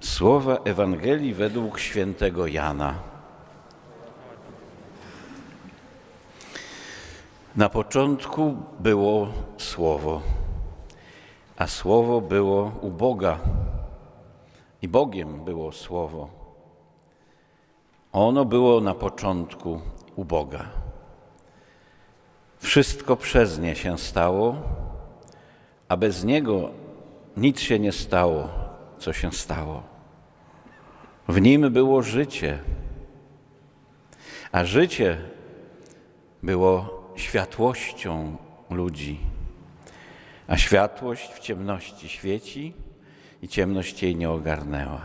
Słowa Ewangelii według świętego Jana. Na początku było Słowo, a Słowo było u Boga i Bogiem było Słowo. Ono było na początku u Boga. Wszystko przez nie się stało, a bez niego nic się nie stało, co się stało. W nim było życie, a życie było światłością ludzi, a światłość w ciemności świeci i ciemność jej nie ogarnęła.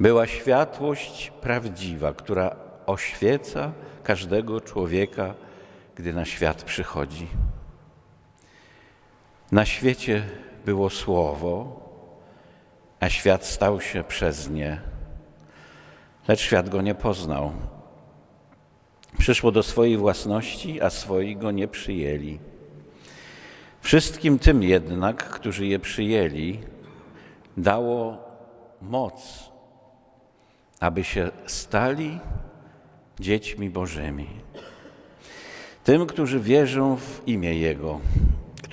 Była światłość prawdziwa, która oświeca każdego człowieka, gdy na świat przychodzi. Na świecie było Słowo, a świat stał się przez nie, lecz świat go nie poznał. Przyszło do swojej własności, a swoi go nie przyjęli. Wszystkim tym jednak, którzy je przyjęli, dało moc, aby się stali dziećmi Bożymi. Tym, którzy wierzą w imię Jego,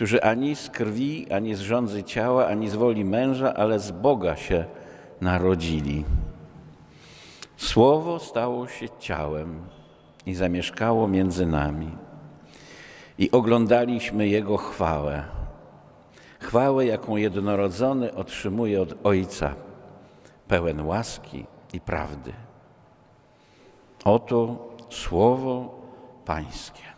którzy ani z krwi, ani z rządzy ciała, ani z woli męża, ale z Boga się narodzili. Słowo stało się ciałem i zamieszkało między nami. I oglądaliśmy Jego chwałę. Chwałę, jaką jednorodzony otrzymuje od Ojca, pełen łaski i prawdy. Oto Słowo Pańskie.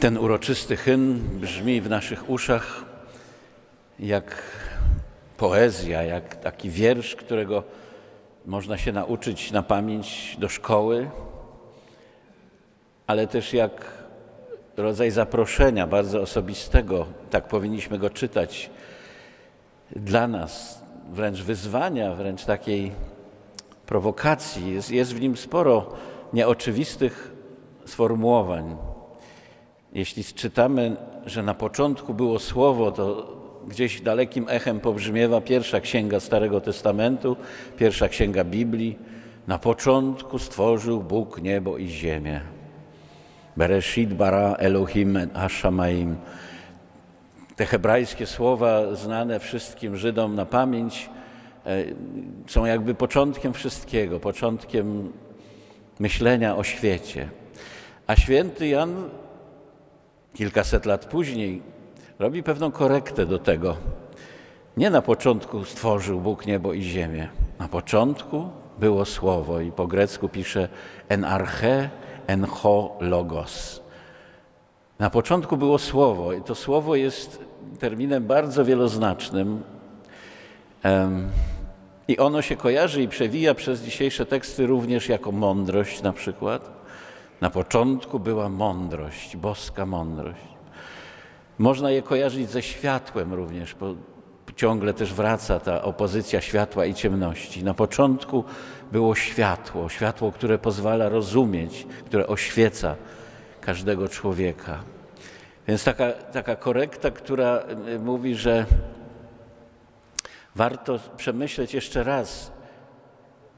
Ten uroczysty hymn brzmi w naszych uszach jak poezja, jak taki wiersz, którego można się nauczyć na pamięć do szkoły, ale też jak rodzaj zaproszenia bardzo osobistego, tak powinniśmy go czytać dla nas, wręcz wyzwania, wręcz takiej prowokacji. Jest, jest w nim sporo nieoczywistych sformułowań. Jeśli czytamy, że na początku było Słowo, to gdzieś dalekim echem pobrzmiewa pierwsza księga Starego Testamentu, pierwsza księga Biblii. Na początku stworzył Bóg niebo i ziemię. Bereshit bara Elohim Hashamaim. Te hebrajskie słowa znane wszystkim Żydom na pamięć e, są jakby początkiem wszystkiego, początkiem myślenia o świecie. A święty Jan kilkaset lat później robi pewną korektę do tego. Nie na początku stworzył Bóg niebo i ziemię. Na początku było słowo i po grecku pisze en arche, en ho logos. Na początku było słowo i to słowo jest terminem bardzo wieloznacznym. I ono się kojarzy i przewija przez dzisiejsze teksty również jako mądrość na przykład. Na początku była mądrość, boska mądrość. Można je kojarzyć ze światłem również, bo ciągle też wraca ta opozycja światła i ciemności. Na początku było światło, światło, które pozwala rozumieć, które oświeca każdego człowieka. Więc taka, taka korekta, która y, mówi, że warto przemyśleć jeszcze raz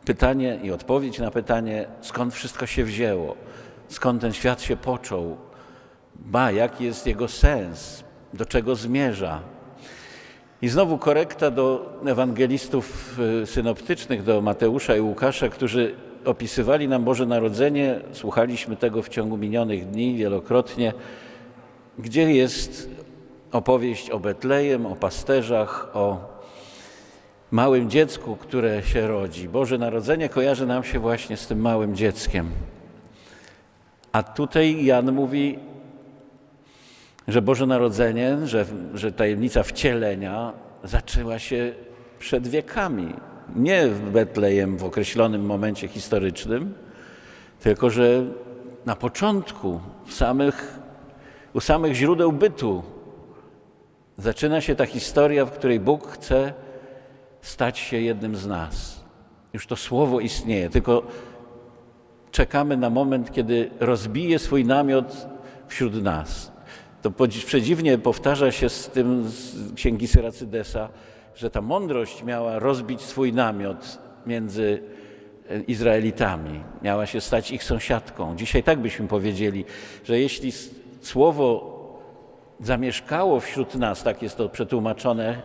pytanie i odpowiedź na pytanie, skąd wszystko się wzięło, skąd ten świat się począł, ba, jaki jest jego sens, do czego zmierza. I znowu korekta do ewangelistów y, synoptycznych, do Mateusza i Łukasza, którzy opisywali nam Boże Narodzenie. Słuchaliśmy tego w ciągu minionych dni wielokrotnie, gdzie jest opowieść o Betlejem, o pasterzach, o małym dziecku, które się rodzi. Boże Narodzenie kojarzy nam się właśnie z tym małym dzieckiem. A tutaj Jan mówi, że Boże Narodzenie, że, że tajemnica wcielenia zaczęła się przed wiekami. Nie w Betlejem w określonym momencie historycznym, tylko że na początku, samych, u samych źródeł bytu, zaczyna się ta historia, w której Bóg chce stać się jednym z nas. Już to słowo istnieje, tylko czekamy na moment, kiedy rozbije swój namiot wśród nas. To przedziwnie powtarza się z tym z księgi Syracydesa, że ta mądrość miała rozbić swój namiot między e, Izraelitami, miała się stać ich sąsiadką. Dzisiaj tak byśmy powiedzieli, że jeśli słowo zamieszkało wśród nas, tak jest to przetłumaczone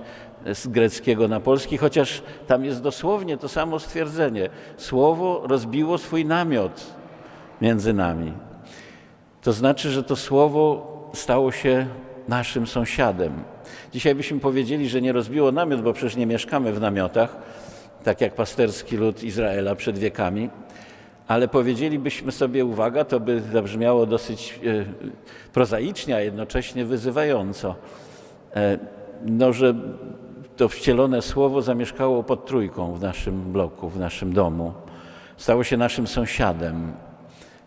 z greckiego na polski, chociaż tam jest dosłownie to samo stwierdzenie. Słowo rozbiło swój namiot między nami. To znaczy, że to słowo stało się naszym sąsiadem. Dzisiaj byśmy powiedzieli, że nie rozbiło namiot, bo przecież nie mieszkamy w namiotach, tak jak pasterski lud Izraela przed wiekami, ale powiedzielibyśmy sobie, uwaga, to by zabrzmiało dosyć e, prozaicznie, a jednocześnie wyzywająco, e, no, że to wcielone słowo zamieszkało pod trójką w naszym bloku, w naszym domu. Stało się naszym sąsiadem,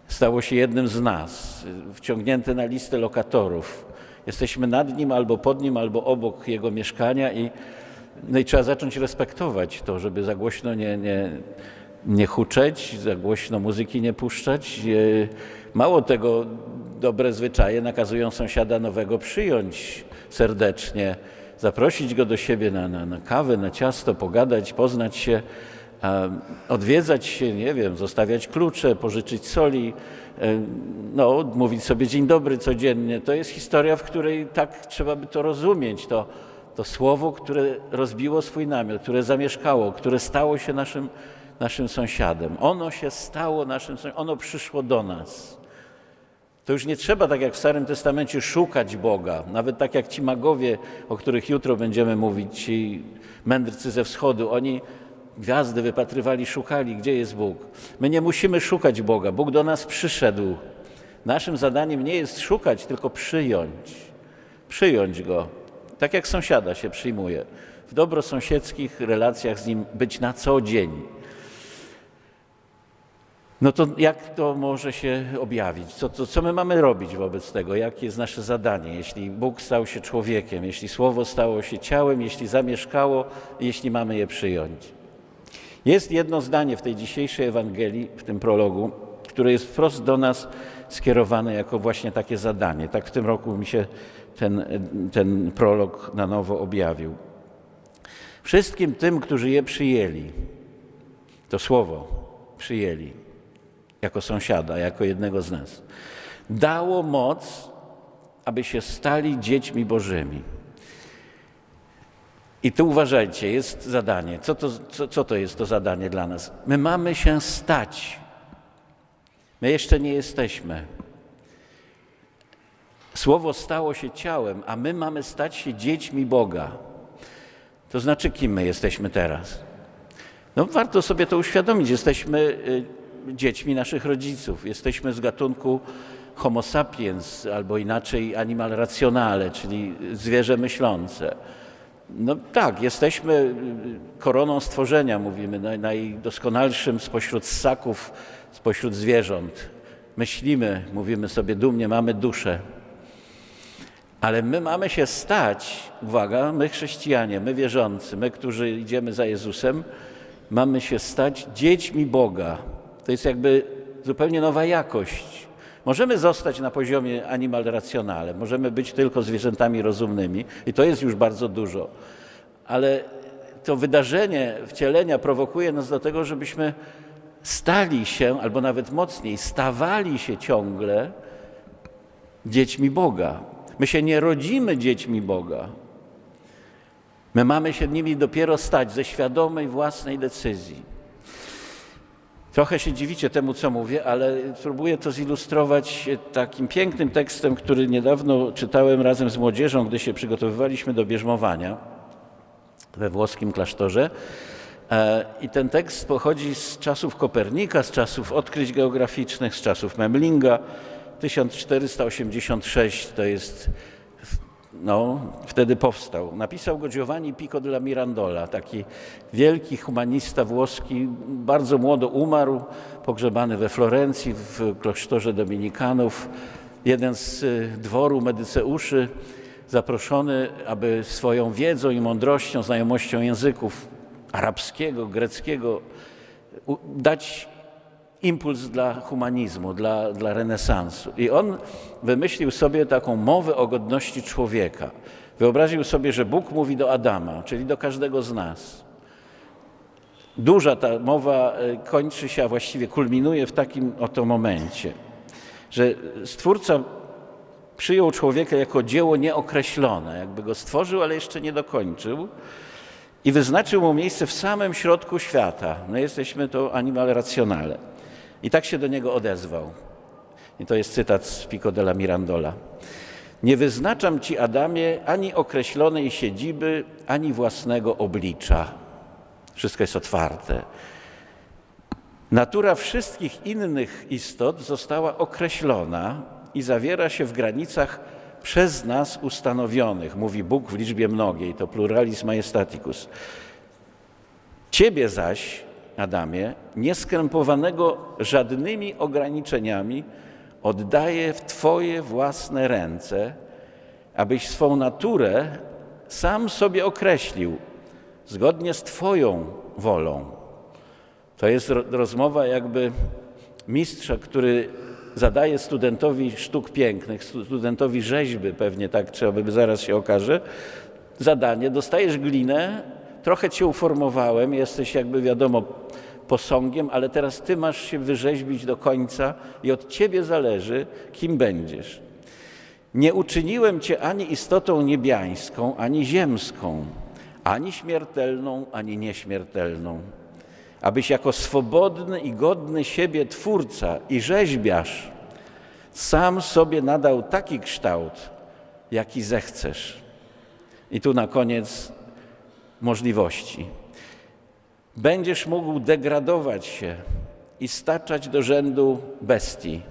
stało się jednym z nas, wciągnięte na listę lokatorów. Jesteśmy nad nim, albo pod nim, albo obok jego mieszkania i, no i trzeba zacząć respektować to, żeby za głośno nie, nie, nie huczeć, za głośno muzyki nie puszczać. E, Mało tego, dobre zwyczaje nakazują sąsiada nowego przyjąć serdecznie, zaprosić go do siebie na, na, na kawę, na ciasto, pogadać, poznać się, odwiedzać się, nie wiem, zostawiać klucze, pożyczyć soli, e, no, mówić sobie dzień dobry codziennie. To jest historia, w której tak trzeba by to rozumieć. To, to słowo, które rozbiło swój namiot, które zamieszkało, które stało się naszym, naszym sąsiadem. Ono się stało naszym sąsiadem, ono przyszło do nas. To już nie trzeba, tak jak w Starym Testamencie, szukać Boga. Nawet tak jak ci magowie, o których jutro będziemy mówić, ci mędrcy ze wschodu, oni gwiazdy wypatrywali, szukali, gdzie jest Bóg. My nie musimy szukać Boga. Bóg do nas przyszedł. Naszym zadaniem nie jest szukać, tylko przyjąć. Przyjąć Go. Tak jak sąsiada się przyjmuje. W dobrosąsiedzkich relacjach z Nim być na co dzień. No to jak to może się objawić? Co, co, co my mamy robić wobec tego? Jakie jest nasze zadanie, jeśli Bóg stał się człowiekiem, jeśli Słowo stało się ciałem, jeśli zamieszkało, jeśli mamy je przyjąć? Jest jedno zdanie w tej dzisiejszej Ewangelii, w tym prologu, które jest wprost do nas skierowane jako właśnie takie zadanie. Tak w tym roku mi się ten, ten prolog na nowo objawił. Wszystkim tym, którzy je przyjęli, to słowo przyjęli jako sąsiada, jako jednego z nas, dało moc, aby się stali dziećmi Bożymi. I tu uważajcie, jest zadanie. Co to, co, co to jest to zadanie dla nas? My mamy się stać. My jeszcze nie jesteśmy. Słowo stało się ciałem, a my mamy stać się dziećmi Boga. To znaczy, kim my jesteśmy teraz? No, warto sobie to uświadomić. Jesteśmy y, dziećmi naszych rodziców. Jesteśmy z gatunku Homo sapiens, albo inaczej animal rationale, czyli zwierzę myślące. No tak, jesteśmy koroną stworzenia, mówimy, naj- najdoskonalszym spośród ssaków, spośród zwierząt. Myślimy, mówimy sobie dumnie, mamy duszę. Ale my mamy się stać, uwaga, my chrześcijanie, my wierzący, my, którzy idziemy za Jezusem, mamy się stać dziećmi Boga. To jest jakby zupełnie nowa jakość. Możemy zostać na poziomie animal racjonale, możemy być tylko zwierzętami rozumnymi i to jest już bardzo dużo. Ale to wydarzenie wcielenia prowokuje nas do tego, żebyśmy stali się, albo nawet mocniej, stawali się ciągle dziećmi Boga. My się nie rodzimy dziećmi Boga. My mamy się nimi dopiero stać ze świadomej własnej decyzji. Trochę się dziwicie temu, co mówię, ale spróbuję to zilustrować takim pięknym tekstem, który niedawno czytałem razem z młodzieżą, gdy się przygotowywaliśmy do bierzmowania we włoskim klasztorze. E, I ten tekst pochodzi z czasów Kopernika, z czasów odkryć geograficznych, z czasów Memlinga. 1486 to jest, no, wtedy powstał. Napisał go Giovanni Pico della Mirandola, taki wielki humanista włoski, bardzo młodo umarł, pogrzebany we Florencji w klasztorze dominikanów. Jeden z y, dworu medyceuszy zaproszony, aby swoją wiedzą i mądrością, znajomością języków arabskiego, greckiego dać impuls dla humanizmu, dla, dla renesansu. I on wymyślił sobie taką mowę o godności człowieka. Wyobraził sobie, że Bóg mówi do Adama, czyli do każdego z nas. Duża ta mowa e, kończy się, a właściwie kulminuje w takim oto momencie, że Stwórca przyjął człowieka jako dzieło nieokreślone, jakby go stworzył, ale jeszcze nie dokończył i wyznaczył mu miejsce w samym środku świata. My jesteśmy to animal racjonale. I tak się do niego odezwał. I to jest cytat z Pico della Mirandola. Nie wyznaczam ci, Adamie, ani określonej siedziby, ani własnego oblicza. Wszystko jest otwarte. Natura wszystkich innych istot została określona i zawiera się w granicach przez nas ustanowionych, mówi Bóg w liczbie mnogiej, to pluralis majestaticus. Ciebie zaś, Adamie, nieskrępowanego żadnymi ograniczeniami, oddaję w Twoje własne ręce, abyś swą naturę sam sobie określił, zgodnie z Twoją wolą. To jest ro- rozmowa jakby mistrza, który zadaje studentowi sztuk pięknych, stu- studentowi rzeźby, pewnie tak trzeba by zaraz się okaże, zadanie, dostajesz glinę, trochę cię uformowałem, jesteś jakby wiadomo posągiem, ale teraz ty masz się wyrzeźbić do końca i od ciebie zależy, kim będziesz. Nie uczyniłem cię ani istotą niebiańską, ani ziemską, ani śmiertelną, ani nieśmiertelną, abyś jako swobodny i godny siebie twórca i rzeźbiarz sam sobie nadał taki kształt, jaki zechcesz. I tu na koniec możliwości. Będziesz mógł degradować się i staczać do rzędu bestii.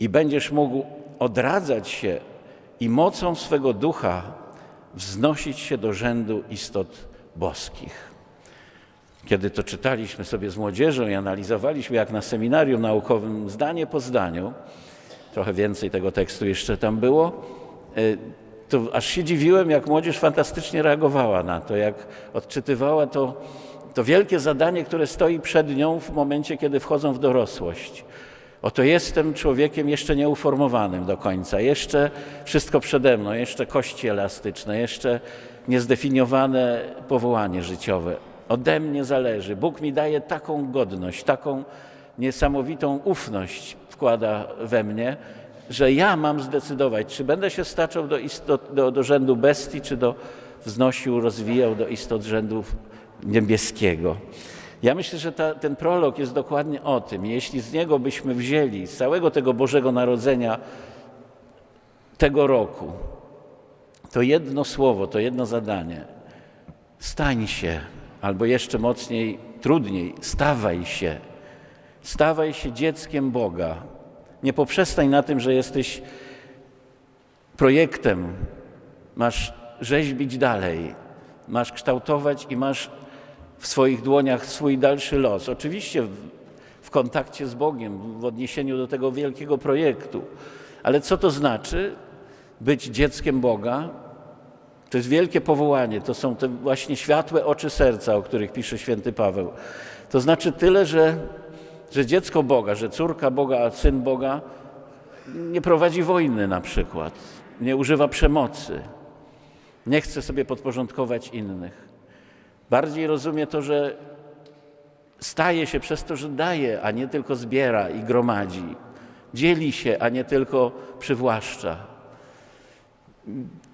I będziesz mógł odradzać się i mocą swego ducha wznosić się do rzędu istot boskich. Kiedy to czytaliśmy sobie z młodzieżą i analizowaliśmy, jak na seminarium naukowym, zdanie po zdaniu, trochę więcej tego tekstu jeszcze tam było, y, to aż się dziwiłem, jak młodzież fantastycznie reagowała na to, jak odczytywała to, to wielkie zadanie, które stoi przed nią w momencie, kiedy wchodzą w dorosłość. Oto jestem człowiekiem jeszcze nieuformowanym do końca, jeszcze wszystko przede mną, jeszcze kości elastyczne, jeszcze niezdefiniowane powołanie życiowe. Ode mnie zależy. Bóg mi daje taką godność, taką niesamowitą ufność wkłada we mnie, że ja mam zdecydować, czy będę się staczał do, istot, do, do rzędu bestii, czy do wznosił, rozwijał do istot rzędu niebieskiego. Ja myślę, że ta, ten prolog jest dokładnie o tym. Jeśli z niego byśmy wzięli, z całego tego Bożego Narodzenia tego roku, to jedno słowo, to jedno zadanie. Stań się, albo jeszcze mocniej, trudniej, stawaj się. Stawaj się dzieckiem Boga. Nie poprzestań na tym, że jesteś projektem, masz rzeźbić dalej, masz kształtować i masz w swoich dłoniach swój dalszy los. Oczywiście w, kontakcie z Bogiem, w odniesieniu do tego wielkiego projektu. Ale co to znaczy być dzieckiem Boga? To jest wielkie powołanie, to są te właśnie światłe oczy serca, o których pisze święty Paweł. To znaczy tyle, że, że dziecko Boga, że córka Boga, a syn Boga nie prowadzi wojny na przykład, nie używa przemocy, nie chce sobie podporządkować innych. Bardziej rozumie to, że staje się przez to, że daje, a nie tylko zbiera i gromadzi. Dzieli się, a nie tylko przywłaszcza.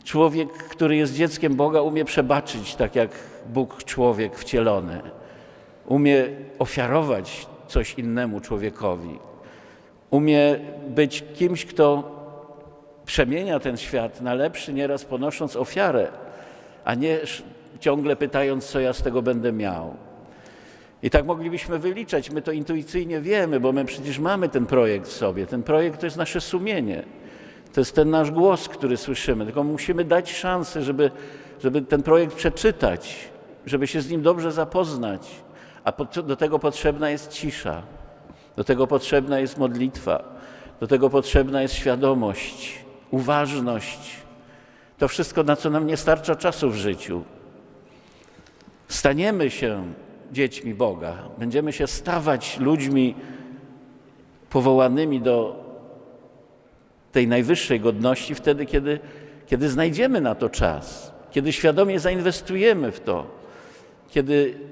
Człowiek, który jest dzieckiem Boga, umie przebaczyć, tak jak Bóg człowiek wcielony. Umie ofiarować coś innemu człowiekowi. Umie być kimś, kto przemienia ten świat na lepszy, nieraz ponosząc ofiarę, a nie ciągle pytając, co ja z tego będę miał. I tak moglibyśmy wyliczać, my to intuicyjnie wiemy, bo my przecież mamy ten projekt w sobie. Ten projekt to jest nasze sumienie. To jest ten nasz głos, który słyszymy. Tylko musimy dać szansę, żeby, żeby ten projekt przeczytać, żeby się z nim dobrze zapoznać. A do tego potrzebna jest cisza, do tego potrzebna jest modlitwa, do tego potrzebna jest świadomość, uważność. To wszystko, na co nam nie starcza czasu w życiu. Staniemy się dziećmi Boga. Będziemy się stawać ludźmi powołanymi do tej najwyższej godności wtedy, kiedy, kiedy znajdziemy na to czas, kiedy świadomie zainwestujemy w to, kiedy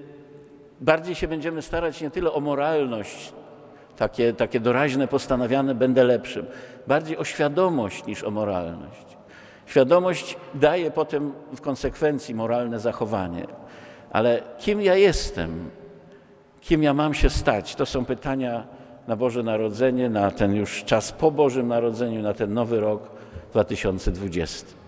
bardziej się będziemy starać nie tyle o moralność, takie, takie doraźne, postanawiane będę lepszym, bardziej o świadomość niż o moralność. Świadomość daje potem w konsekwencji moralne zachowanie, ale kim ja jestem, kim ja mam się stać, to są pytania na Boże Narodzenie, na ten już czas po Bożym Narodzeniu, na ten nowy rok 2020.